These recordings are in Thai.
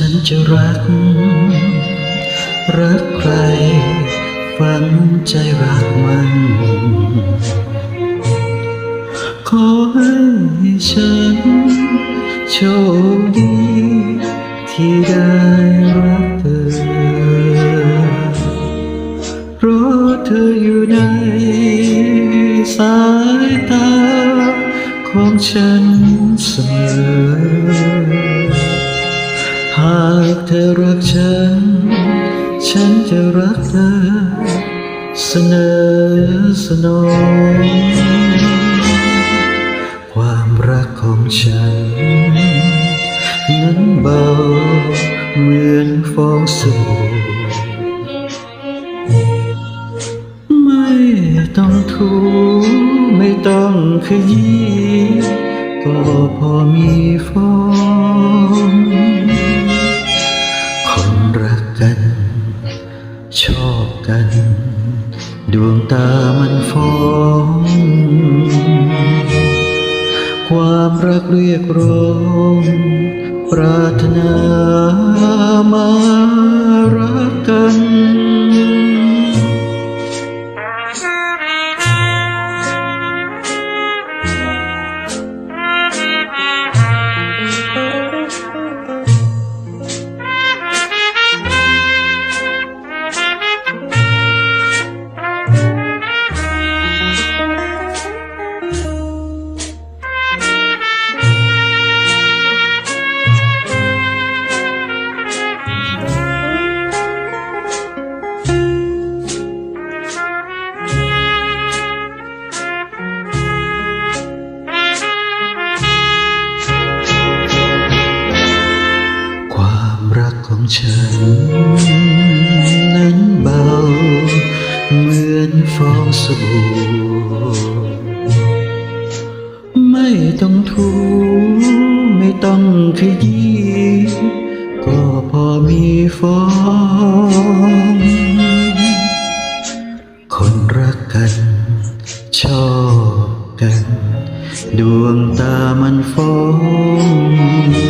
ฉันจะรัก รักใครฝังใจรักมัน ขอให้ฉันโชคดี ที่ได้รักเธอเพราะเธออยู่ในสายตาของฉันเสมอ หากเธอรักฉัน ฉันจะรักเธอ เสนอสนองความรักของฉัน นั้นเบาเหมือนฟองสบู่ไม่ต้องถูไม่ต้องขยี้ก็พอมีฟอง ดวงตามันฟ้อง ความรักเรียกร้อง ปรารถนามารั ฉัน นั้นเบา เหมือนฟองสบู่ไม่ต้องถูไม่ต้องขยี้ก็พอมีฟอง คนรักกัน ชอบกัน ดวงตามันฟ้อง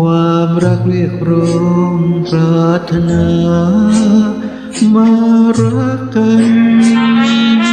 ความรักเรียกร้องปรารถนา มารักกัน